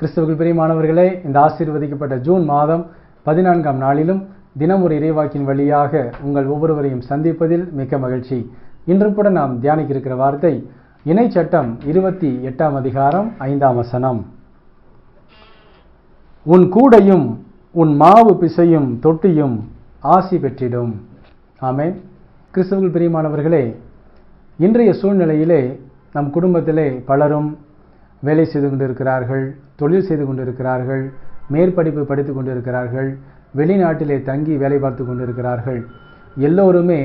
கிறிஸ்தவர்கள் பிரியமானவர்களே இந்த ஆசீர்வதிக்கப்பட்ட ஜூன் மாதம் பதினான்காம் நாளிலும் தினம் ஒரு இறைவாக்கின் வழியாக உங்கள் ஒவ்வொருவரையும் சந்திப்பதில் மிக்க மகிழ்ச்சி. இன்று கூட நாம் தியானிக்க இருக்கிற வார்த்தை இணை சட்டம் இருபத்தி எட்டாம் அதிகாரம் ஐந்தாம் வசனம். உன் கூடையும் உன் மாவு பிசையும் தொட்டியும் ஆசி பெற்றிடும். ஆமே கிறிஸ்தவர்கள் பிரியமானவர்களே இன்றைய சூழ்நிலையிலே நம் குடும்பத்திலே பலரும் வேலை செய்து கொண்டிருக்கிறார்கள் தொழில் செய்து கொண்டிருக்கிறார்கள் மேற்படிப்பு படித்து கொண்டிருக்கிறார்கள் வெளிநாட்டிலே தங்கி வேலை பார்த்து கொண்டிருக்கிறார்கள். எல்லோருமே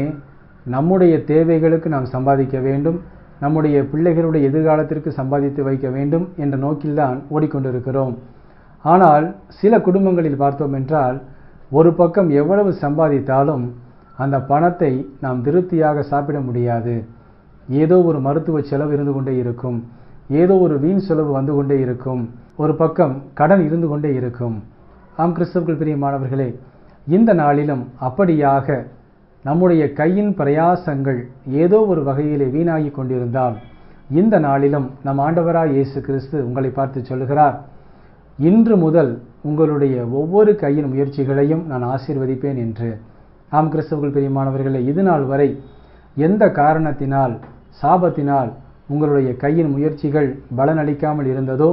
நம்முடைய தேவைகளுக்கு நாம் சம்பாதிக்க வேண்டும் நம்முடைய பிள்ளைகளுடைய எதிர்காலத்திற்கு சம்பாதித்து வைக்க வேண்டும் என்ற நோக்கில்தான் ஓடிக்கொண்டிருக்கிறோம். ஆனால் சில குடும்பங்களில் பார்த்தோம் என்றால் ஒரு பக்கம் எவ்வளவு சம்பாதித்தாலும் அந்த பணத்தை நாம் திருப்தியாக சாப்பிட முடியாது. ஏதோ ஒரு மருத்துவ செலவு இருந்து கொண்டே இருக்கும். ஏதோ ஒரு வீண் செலவு வந்து கொண்டே இருக்கும். ஒரு பக்கம் கடன் இருந்து கொண்டே இருக்கும். ஆம் கிறிஸ்தவர்கள் பெரிய மாணவர்களே இந்த நாளிலும் அப்படியாக நம்முடைய கையின் பிரயாசங்கள் ஏதோ ஒரு வகையிலே வீணாகி கொண்டிருந்தால் இந்த நாளிலும் நம் ஆண்டவராய் இயேசு கிறிஸ்து உங்களை பார்த்து சொல்கிறார் இன்று முதல் உங்களுடைய ஒவ்வொரு கையின் முயற்சிகளையும் நான் ஆசீர்வதிப்பேன் என்று. ஆம் கிறிஸ்தவர்கள் பெரியமானவர்களே இது நாள் வரை எந்த காரணத்தினால் சாபத்தினால் உங்களுடைய கையின் முயற்சிகள் பலனளிக்காமல் இருந்ததோ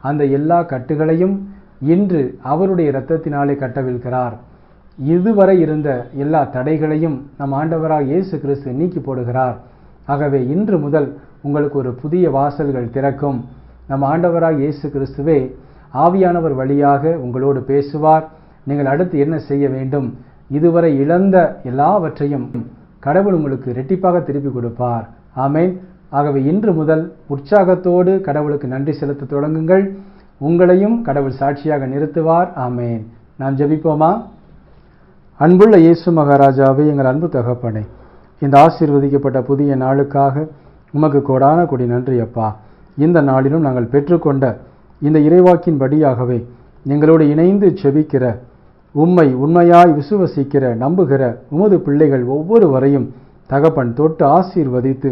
அந்த எல்லா கட்டுகளையும் இன்று அவருடைய இரத்தத்தினாலே கட்டவிழ்கிறார் இதுவரை இருந்த எல்லா தடைகளையும் நம் ஆண்டவராக இயேசு கிறிஸ்து நீக்கி போடுகிறார். ஆகவே இன்று முதல் உங்களுக்கு ஒரு புதிய வாசல்கள் திறக்கும். நம் ஆண்டவராக இயேசு கிறிஸ்துவே ஆவியானவர் வழியாக உங்களோடு பேசுவார். நீங்கள் அடுத்து என்ன செய்ய வேண்டும்? இதுவரை இழந்த எல்லாவற்றையும் கடவுள் உங்களுக்கு ரெட்டிப்பாக திருப்பி கொடுப்பார். ஆமேன். ஆகவே இன்று முதல் உற்சாகத்தோடு கடவுளுக்கு நன்றி செலுத்த தொடங்குங்கள். உங்களையும் கடவுள் சாட்சியாக நிறுத்துவார். ஆமேன். நாம் ஜபிப்போமா? அன்புள்ள இயேசு மகாராஜாவே எங்கள் அன்பு தகப்பனே இந்த ஆசீர்வதிக்கப்பட்ட புதிய நாளுக்காக உமக்கு கோடான கொடி நன்றி அப்பா. இந்த நாளிலும் நாங்கள் பெற்றுக்கொண்ட இந்த இறைவாக்கின் படியாகவே எங்களோடு இணைந்து செபிக்கிற உம்மை உண்மையாய் விசுவசிக்கிற நம்புகிற உமது பிள்ளைகள் ஒவ்வொருவரையும் தகப்பன் தொட்டு ஆசீர்வதித்து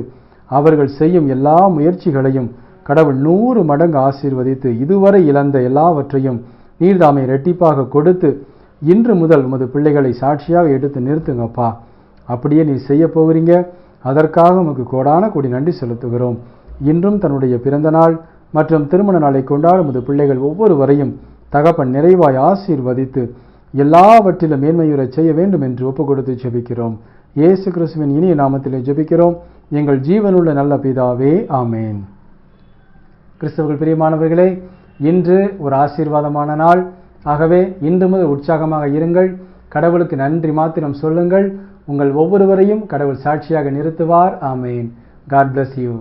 அவர்கள் செய்யும் எல்லா முயற்சிகளையும் கடவுள் நூறு மடங்கு ஆசீர்வதித்து இதுவரை இழந்த எல்லாவற்றையும் நீர்தாமை ரெட்டிப்பாக கொடுத்து இன்று முதல் உமது பிள்ளைகளை சாட்சியாக எடுத்து நிறுத்துங்கப்பா. அப்படியே நீ செய்ய போகிறீங்க. அதற்காக உமக்கு கோடான கொடி நன்றி செலுத்துகிறோம். இன்றும் தன்னுடைய பிறந்த நாள் மற்றும் திருமண நாளை கொண்டாடும் உமது பிள்ளைகள் ஒவ்வொருவரையும் தகப்பன் நிறைவாய் ஆசீர்வதித்து எல்லாவற்றிலும் மேன்மையுறச் செய்ய வேண்டும் என்று ஒப்பு கொடுத்து ஜெபிக்கிறோம். இயேசு கிறிஸ்துவின் இனிய நாமத்திலே ஜெபிக்கிறோம். எங்கள் ஜீவனுள்ள நல்ல பிதாவே ஆமேன். கிறிஸ்தவர்கள் பிரியமானவர்களே இன்று ஒரு ஆசீர்வாதமான நாள். ஆகவே இன்று முதல் உற்சாகமாக இருங்கள். கடவுளுக்கு நன்றி மாத்திரம் சொல்லுங்கள். உங்கள் ஒவ்வொருவரையும் கடவுள் சாட்சியாக நிறுத்துவார். ஆமேன். God bless you